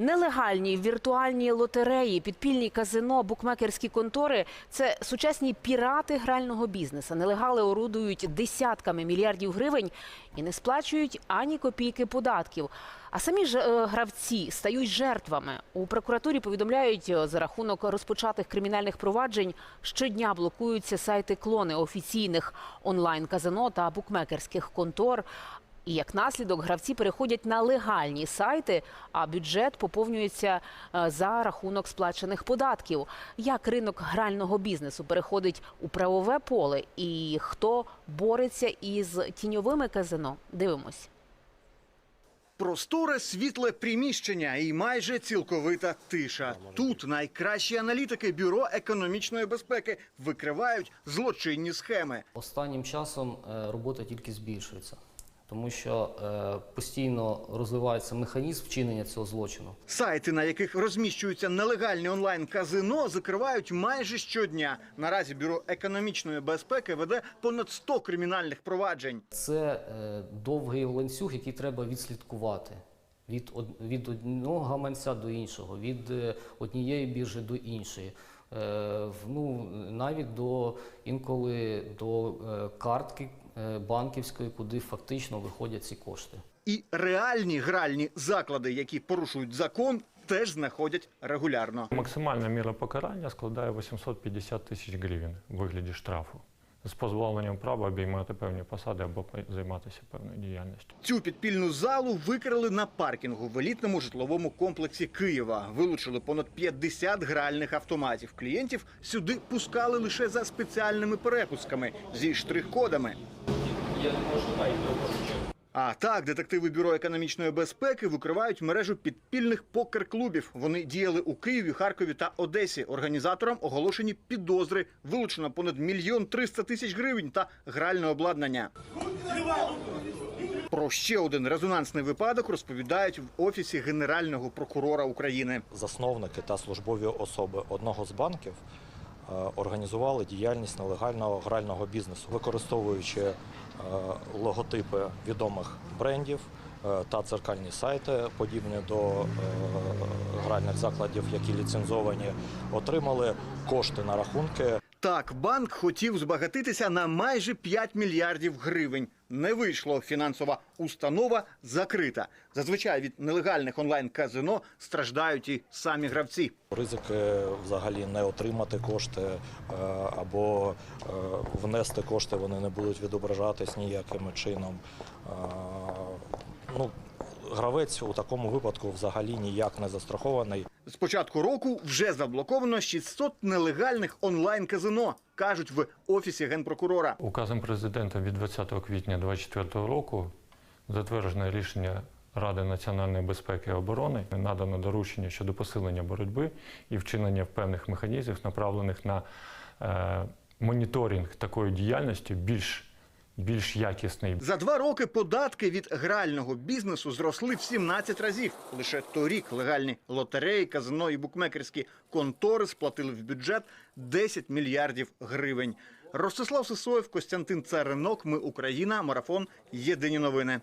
Нелегальні віртуальні лотереї, підпільні казино, букмекерські контори це сучасні пірати грального бізнесу. Нелегали орудують десятками мільярдів гривень і не сплачують ані копійки податків. А самі ж е, гравці стають жертвами. У прокуратурі повідомляють, е, за рахунок розпочатих кримінальних проваджень щодня блокуються сайти клони офіційних онлайн-казино та букмекерських контор. І як наслідок гравці переходять на легальні сайти, а бюджет поповнюється е, за рахунок сплачених податків. Як ринок грального бізнесу переходить у правове поле, і хто бореться із тіньовими казино? Дивимось. Просторе світле приміщення і майже цілковита тиша. Тут найкращі аналітики бюро економічної безпеки викривають злочинні схеми. Останнім часом е, робота тільки збільшується, тому що е, постійно розвивається механізм вчинення цього злочину. Сайти, на яких розміщуються нелегальні онлайн-казино, закривають майже щодня. Наразі бюро економічної безпеки веде понад 100 кримінальних проваджень. Це е, довгий ланцюг, який треба відслідкувати. Від, від одного гаманця до іншого, від е, однієї біржі до іншої. Е, ну, навіть до інколи до е, картки банківської, куди фактично виходять ці кошти. І реальні гральні заклади, які порушують закон, теж знаходять регулярно. Максимальна міра покарання складає 850 тисяч гривень у вигляді штрафу з позбавленням права обіймати певні посади або займатися певною діяльністю. Цю підпільну залу викрили на паркінгу в елітному житловому комплексі Києва. Вилучили понад 50 гральних автоматів. Клієнтів сюди пускали лише за спеціальними перепусками зі штрих-кодами. А так, детективи бюро економічної безпеки викривають мережу підпільних покер-клубів. Вони діяли у Києві, Харкові та Одесі. Організаторам оголошені підозри. Вилучено понад мільйон триста тисяч гривень та гральне обладнання. Про ще один резонансний випадок розповідають в офісі генерального прокурора України. засновники та службові особи одного з банків організували діяльність нелегального грального бізнесу, використовуючи е, логотипи відомих брендів е, та церкальні сайти, подібні до е, гральних закладів, які ліцензовані, отримали кошти на рахунки Так, банк хотів збагатитися на майже 5 мільярдів гривень. Не вийшло. Фінансова установа закрита. Зазвичай від нелегальних онлайн-казино страждають і самі гравці. Ризики взагалі не отримати кошти е, або е, внести кошти вони не будуть відображатись ніяким чином. Е, Ну, гравець у такому випадку взагалі ніяк не застрахований. З початку року вже заблоковано 600 нелегальних онлайн-казино, кажуть в офісі генпрокурора. Указом президента від 20 квітня 2024 року затверджено рішення Ради національної безпеки і оборони. Надано доручення щодо посилення боротьби і вчинення певних механізмів, направлених на е, моніторинг такої діяльності більш, більш якісний, За два роки податки від грального бізнесу зросли в 17 разів. Лише торік легальні лотереї, казино і букмекерські контори сплатили в бюджет 10 мільярдів гривень. Ростислав Сисоєв, Костянтин Царинок. Ми Україна. Марафон. Єдині новини.